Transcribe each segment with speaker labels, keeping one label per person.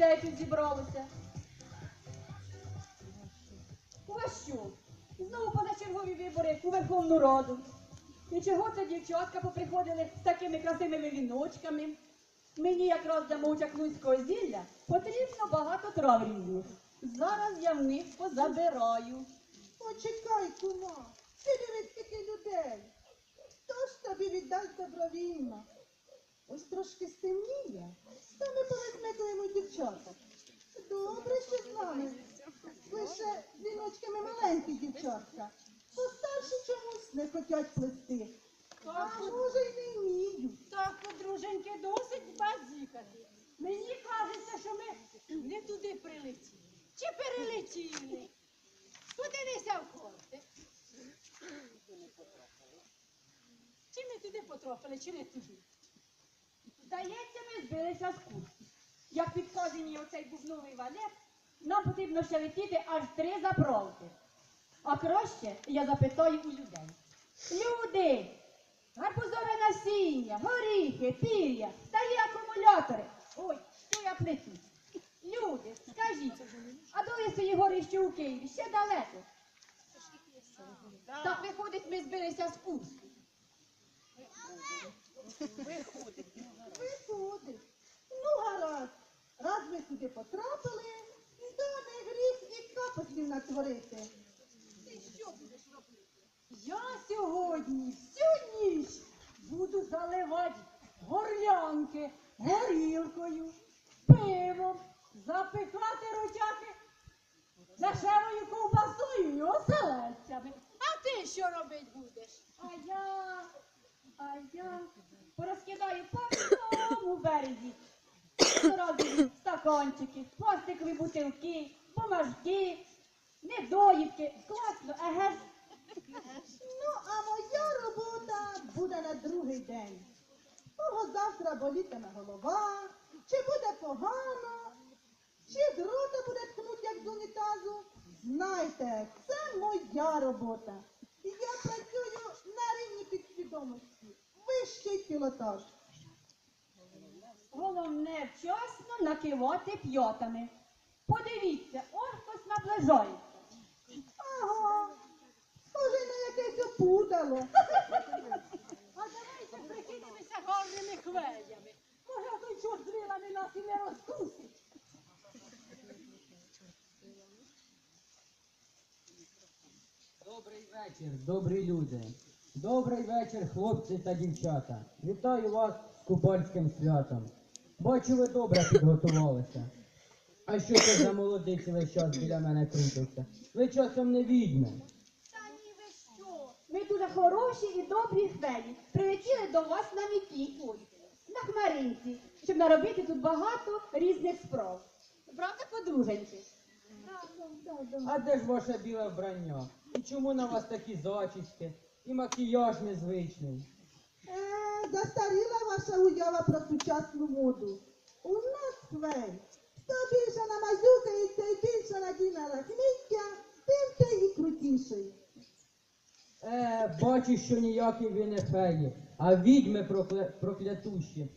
Speaker 1: людей тут зібралося. що? Знову позачергові вибори у Верховну Раду. І чого це дівчатка поприходили з такими красивими віночками? Мені якраз для мовчаклунського зілля потрібно багато трав. Зараз я в них позабираю.
Speaker 2: Почекай, кума, ти дивись скільки людей. Хто ж тобі віддасть добровільно? Ось трошки стемніє, стане повезме дівчаток. Добре, що з нами. Лише віночками маленькі дівчатка. Постарші чомусь не хотять плести. А може й не вміють.
Speaker 3: Так, подруженьки, досить базікати. Мені кажеться, що ми не туди прилетіли. Чи перелетіли? Подивися в карти. Чи ми туди потрапили, чи не туди?
Speaker 1: Здається, ми збилися з курсу. Як підкаже мені оцей бубновий валет, нам потрібно ще летіти аж три заправки. А краще я запитаю у людей. Люди, гарбузове насіння, горіхи, пір'я, старі акумулятори. Ой, що я плету? Люди, скажіть, а до лисої горище у Києві, ще далеко. Так виходить, ми збилися з курсу.
Speaker 2: Виходить. Гаразд. Сюди потрапили, то не гріх і капослів натворити. Ти що будеш робити?
Speaker 3: Я сьогодні всю ніч буду заливати горлянки горілкою, пивом, запекати ротяки дешевою ковбасою і оселедцями. А ти що робити будеш?
Speaker 1: А я, а я порозкидаю по всьому березі. Стаканчики, пластикові бутилки, бумажки, недоїдки. Класно, еге ж.
Speaker 2: Ну, а моя робота буде на другий день. Кого завтра болітиме голова, чи буде погано, чи з рота буде тхнуть, як з унітазу. Знайте, це моя робота. І я працюю на рівні підсвідомості. Вищий пілотаж.
Speaker 1: Головне вчасно накивати п'ятами. Подивіться, оркос наближається.
Speaker 2: Ага, схоже на якесь опудало.
Speaker 3: А давайте прикинемося гарними хвелями. Може, той чорт з вилами нас і не розкусить.
Speaker 4: Добрий вечір, добрі люди. Добрий вечір, хлопці та дівчата. Вітаю вас з купальським святом. Бачу, ви добре підготувалися. А що це за молодиці весь час біля мене крутиться? Ви часом не відьми.
Speaker 1: Та ні ви що? Ми дуже хороші і добрі феї. Прилетіли до вас на міті, на хмаринці, щоб наробити тут багато різних справ. Правда, подруженьки?
Speaker 4: А де ж ваше біле вбрання? І чому на вас такі зачіски? І макіяж незвичний?
Speaker 2: Застаріла ваша уява про сучасну моду. У нас свей. Хто більше намазюкається і більше надіне лахміття, тим той і крутіший.
Speaker 4: Е, бачу, що ніякі ви не феї, а відьми прокле- проклятущі.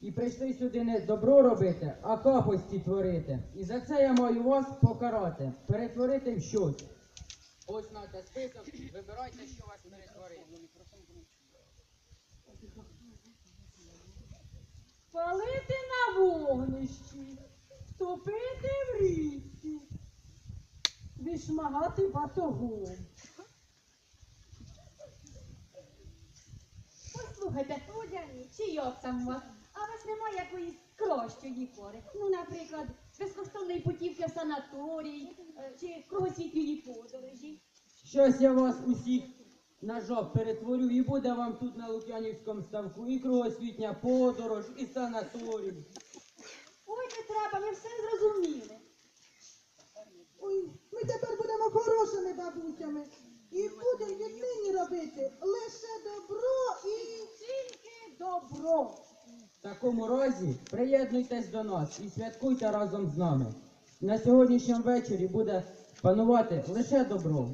Speaker 4: І прийшли сюди не добро робити, а капості творити. І за це я маю вас покарати, перетворити в щось. Ось нате список, вибирайте, що вас перетворити.
Speaker 3: Палити на вогнищі, топити в річці, вішмагати батогом.
Speaker 1: Послухайте, Водяні, чи як там у вас? А у вас немає якоїсь кращої пори? Ну, наприклад, безкоштовної путівки в санаторій е, чи кругосвітньої подорожі.
Speaker 4: Щось я вас усіх на жаб перетворю, і буде вам тут на Лук'янівському ставку і кругосвітня подорож, і санаторій.
Speaker 1: Ой, не треба, ми все зрозуміли.
Speaker 2: Ой, ми тепер будемо хорошими бабусями. І будемо віднині робити лише добро і.
Speaker 3: Тільки добро.
Speaker 4: В такому разі приєднуйтесь до нас і святкуйте разом з нами. На сьогоднішньому вечорі буде панувати лише добро.